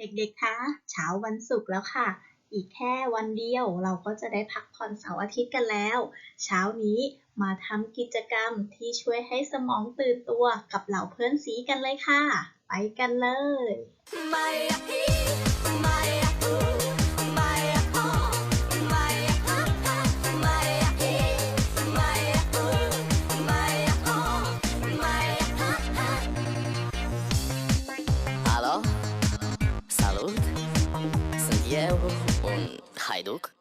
เด็กๆ คะ เช้าวันศุกร์แล้วค่ะ อีกแค่วันเดียวเราก็จะได้พักผ่อนเสาร์อาทิตย์กันแล้ว เช้านี้มาทำกิจกรรมที่ช่วยให้สมองตื่นตัวกับเหล่าเพื่อนสีกันเลยค่ะ ไปกันเลย eu, un haiduc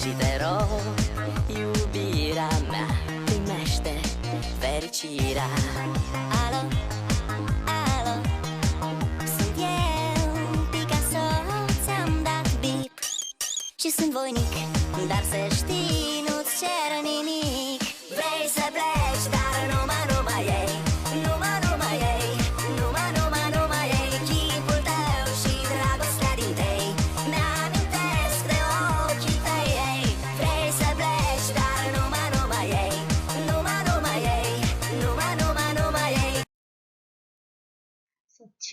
Și te rog, iubirea mea Primește fericirea. Alo, alo, sunt eu, Picasso, ți-am dat bip Și sunt voinic, dar să știi, nu-ți cer nimic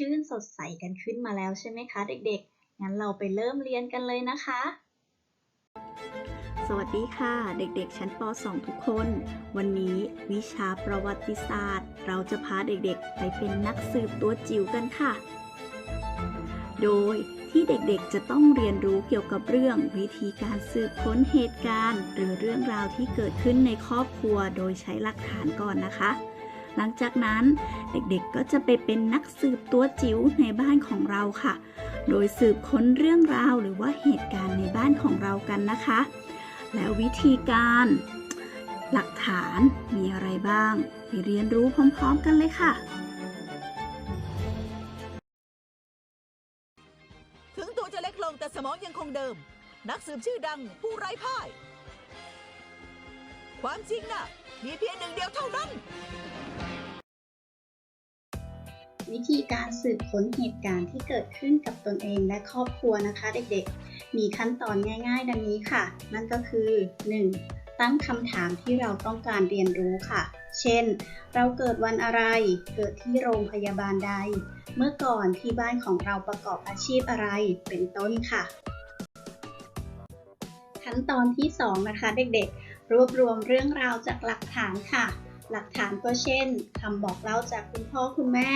ชื่นสดใสกันขึ้นมาแล้วใช่ไหมคะ เด็กๆ งั้นเราไปเริ่มเรียนกันเลยนะคะ สวัสดีค่ะ เด็กๆ ชั้นป .2 ทุกคน วันนี้วิชาประวัติศาสตร์ เราจะพาเด็กๆ ไปเป็นนักสืบตัวจิ๋วกันค่ะ โดยที่เด็กๆ จะต้องเรียนรู้เกี่ยวกับเรื่องวิธีการสืบค้นเหตุการณ์ หรือเรื่องราวที่เกิดขึ้นในครอบครัวโดยใช้หลักฐานก่อนนะคะ หลังจากนั้นเด็กๆก็จะไปเป็นนักสืบตัวจิ๋วในบ้านของเราค่ะ โดยสืบค้นเรื่องราวหรือว่าเหตุการณ์ในบ้านของเรากันนะคะ แล้ววิธีการ หลักฐานมีอะไรบ้างไปเรียนรู้พร้อมๆกันเลยค่ะถึงตัวจะเล็กลงแต่สมองยังคงเดิม นักสืบชื่อดังผู้ไร้พ่าย ความจริงน่ะ มีเพียงหนึ่งเดียวเท่านั้น วิธีการสืบค้นเหตุการณ์ที่เกิดขึ้นกับตนเองและครอบครัวนะคะ เด็กๆ มีขั้นตอนง่ายๆ ดังนี้ค่ะ นั่นก็คือ 1. ตั้งคำถามที่เราต้องการเรียนรู้ค่ะ เช่น เราเกิดวันอะไร เกิดที่โรงพยาบาลใด เมื่อก่อนที่บ้านของเราประกอบอาชีพอะไร เป็นต้นค่ะ ขั้นตอนที่ 2 นะคะ เด็กๆ รวบรวมเรื่องราวจากหลักฐานค่ะหลักฐานก็เช่นคำบอกเล่าจากคุณพ่อคุณแม่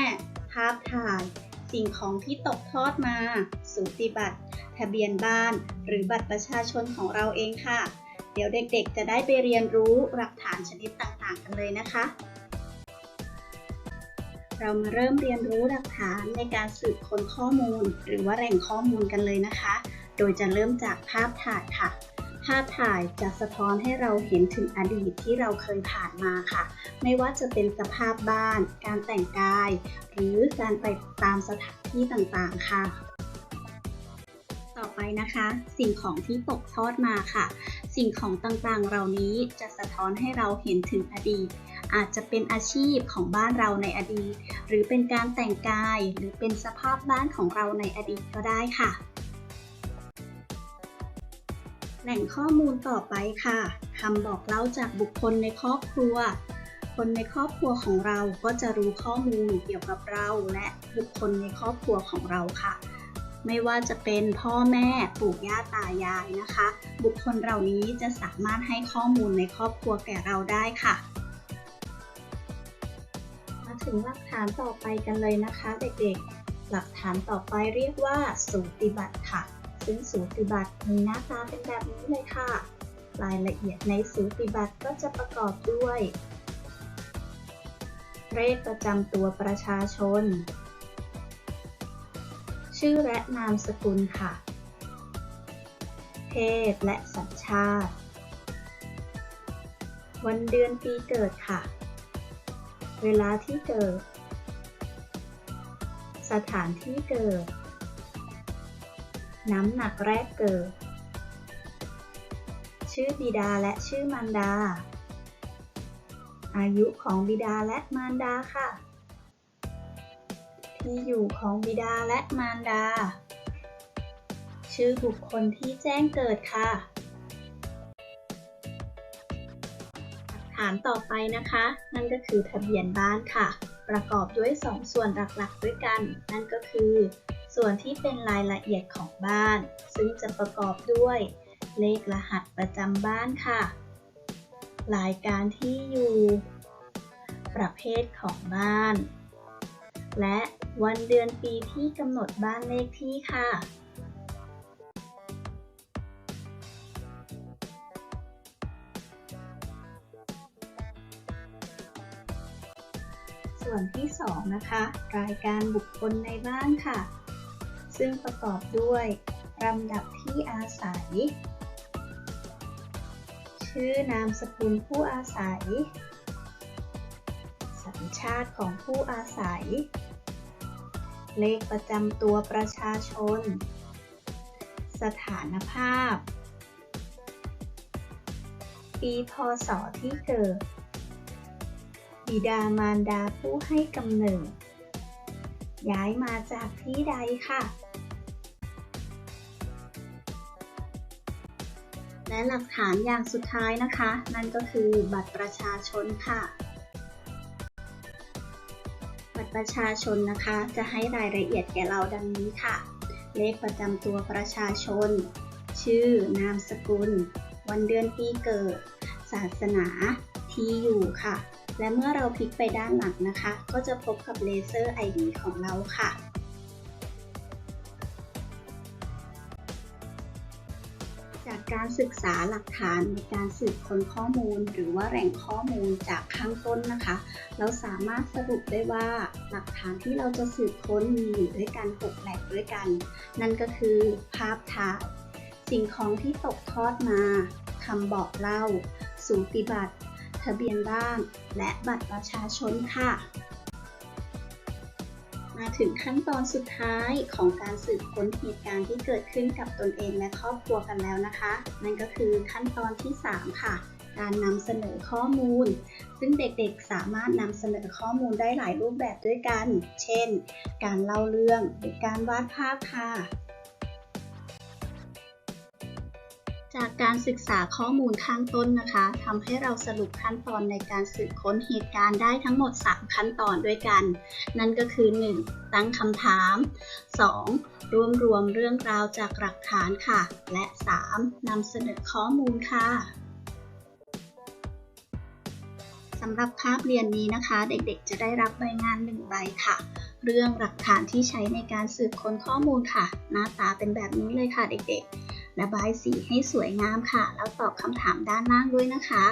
ภาพถ่าย สิ่งของที่ตกทอดมา สูติบัตร ทะเบียนบ้าน หรือบัตรประชาชนของเราเองค่ะ เดี๋ยวเด็กๆ จะได้ไปเรียนรู้หลักฐานชนิดต่างๆ กันเลยนะคะ เรามาเริ่มเรียนรู้หลักฐานในการสืบค้นข้อมูล หรือว่าแหล่งข้อมูลกันเลยนะคะ โดยจะเริ่มจากภาพถ่ายค่ะ ภาพถ่ายจะสะท้อนให้เราเห็นถึงอดีตที่เราเคยผ่านมาค่ะ ไม่ว่าจะเป็นสภาพบ้าน การแต่งกาย หรือการไปตามสถานที่ต่างๆ ค่ะ ต่อไปนะคะ สิ่งของที่ตกทอดมาค่ะ สิ่งของต่างๆ เหล่านี้จะสะท้อนให้เราเห็นถึงอดีต อาจจะเป็นอาชีพของบ้านเราในอดีต หรือเป็นการแต่งกาย หรือเป็นสภาพบ้านของเราในอดีตก็ได้ค่ะ แหล่งข้อมูลต่อไปค่ะคำบอกเล่าจากบุคคลในครอบครัว คนในครอบครัวของเราก็จะรู้ข้อมูลเกี่ยวกับเราและบุคคลในครอบครัวของเราค่ะ ไม่ว่าจะเป็นพ่อแม่ปู่ย่าตายายนะคะ บุคคลเหล่านี้จะสามารถให้ข้อมูลในครอบครัวแก่เราได้ค่ะมาถึงหลักฐานต่อไปกันเลยนะคะเด็กๆ หลักฐานต่อไปเรียกว่าสูติบัตรค่ะ ซึ่งสูติบัตรมีหน้าตาเป็นแบบนี้เลยค่ะ รายละเอียดในสูติบัตรก็จะประกอบด้วย เลขประจำตัวประชาชน ชื่อและนามสกุลค่ะ เพศและสัญชาติ วันเดือนปีเกิดค่ะ เวลาที่เกิด สถานที่เกิด น้ำหนักแรกเกิด ชื่อบิดาและชื่อมารดา อายุของบิดาและมารดาค่ะ ที่อยู่ของบิดาและมารดา ชื่อบุคคลที่แจ้งเกิดค่ะฐานต่อไปนะคะ นั่นก็คือทะเบียนบ้านค่ะ ประกอบด้วย 2 ส่วนหลักๆ ด้วยกัน นั่นก็คือ ส่วนที่เป็นรายละเอียดของบ้าน ซึ่งจะประกอบด้วย เลขรหัสประจำบ้านค่ะ รายการที่อยู่ ประเภทของบ้าน และวันเดือนปีที่กำหนดบ้านเลขที่ค่ะส่วนที่ 2 นะคะ รายการบุคคลในบ้านค่ะ ซึ่งประกอบด้วยลำดับที่อาศัย ชื่อนามสกุลผู้อาศัย สัญชาติของผู้อาศัย เลขประจำตัวประชาชน สถานภาพ ปีพศที่เกิด บิดามารดาผู้ให้กำเนิด ย้ายมาจากที่ใดค่ะ และหลักฐานอย่างสุดท้ายนะคะ นั่นก็คือบัตรประชาชนค่ะ บัตรประชาชนนะคะ จะให้รายละเอียดแก่เราดังนี้ค่ะ เลขประจำตัวประชาชน ชื่อนามสกุล วันเดือนปีเกิด ศาสนา ที่อยู่ค่ะ และเมื่อเราพลิกไปด้านหลังนะคะ ก็จะพบกับเลเซอร์ ID ของเราค่ะ การศึกษาหลักฐานในการสืบค้นข้อมูล หรือว่าแหล่งข้อมูลจากข้างต้นนะคะ เราสามารถสรุปได้ว่าหลักฐานที่เราจะสืบค้นมีอยู่ด้วยกัน6แหล่งด้วยกัน นั่นก็คือภาพถ่ายสิ่งของที่ตกทอดมาคำบอกเล่า สูติบัตร ทะเบียนบ้าน และบัตรประชาชนค่ะ มาถึงขั้นตอนสุดท้ายของการสืบค้นเหตุการณ์ที่เกิดขึ้นกับตนเองและครอบครัวกันแล้วนะคะ นั่นก็คือขั้นตอนที่ 3 ค่ะ การนำเสนอข้อมูล ซึ่งเด็กๆสามารถนำเสนอข้อมูลได้หลายรูปแบบด้วยกัน เช่น การเล่าเรื่องหรือการวาดภาพค่ะ จากการศึกษาข้อมูลข้างต้นนะคะทำให้เราสรุปขั้นตอนในการสืบค้นเหตุการณ์ได้ทั้งหมด 3 ขั้นตอนด้วยกัน นั่นก็คือ 1. ตั้งคำถาม 2. รวบรวมเรื่องราวจากหลักฐานค่ะ และ 3. นำเสนอข้อมูลค่ะสำหรับคาบเรียนนี้นะคะ เด็กๆ จะได้รับใบงาน1ใบค่ะ เรื่องหลักฐานที่ใช้ในการสืบค้นข้อมูลค่ะ หน้าตาเป็นแบบนี้เลยค่ะเด็กๆ ระบายสีให้สวยงามค่ะ แล้วตอบคำถามด้านล่างด้วยนะคะ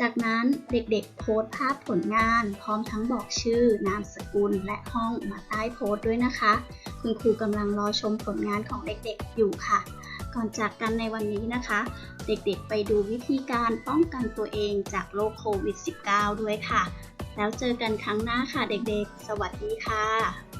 จากนั้นเด็กๆ โพสต์ภาพผลงาน พร้อมทั้งบอกชื่อ นามสกุล และห้องมาใต้โพสต์ด้วยนะคะ คุณครูกำลังรอชมผลงานของเด็กๆ อยู่ค่ะ ก่อนจากกันในวันนี้นะคะ เด็กๆ ไปดูวิธีการป้องกันตัวเองจากโรคโควิด -19 ด้วยค่ะ แล้วเจอกันครั้งหน้าค่ะเด็กๆ สวัสดีค่ะ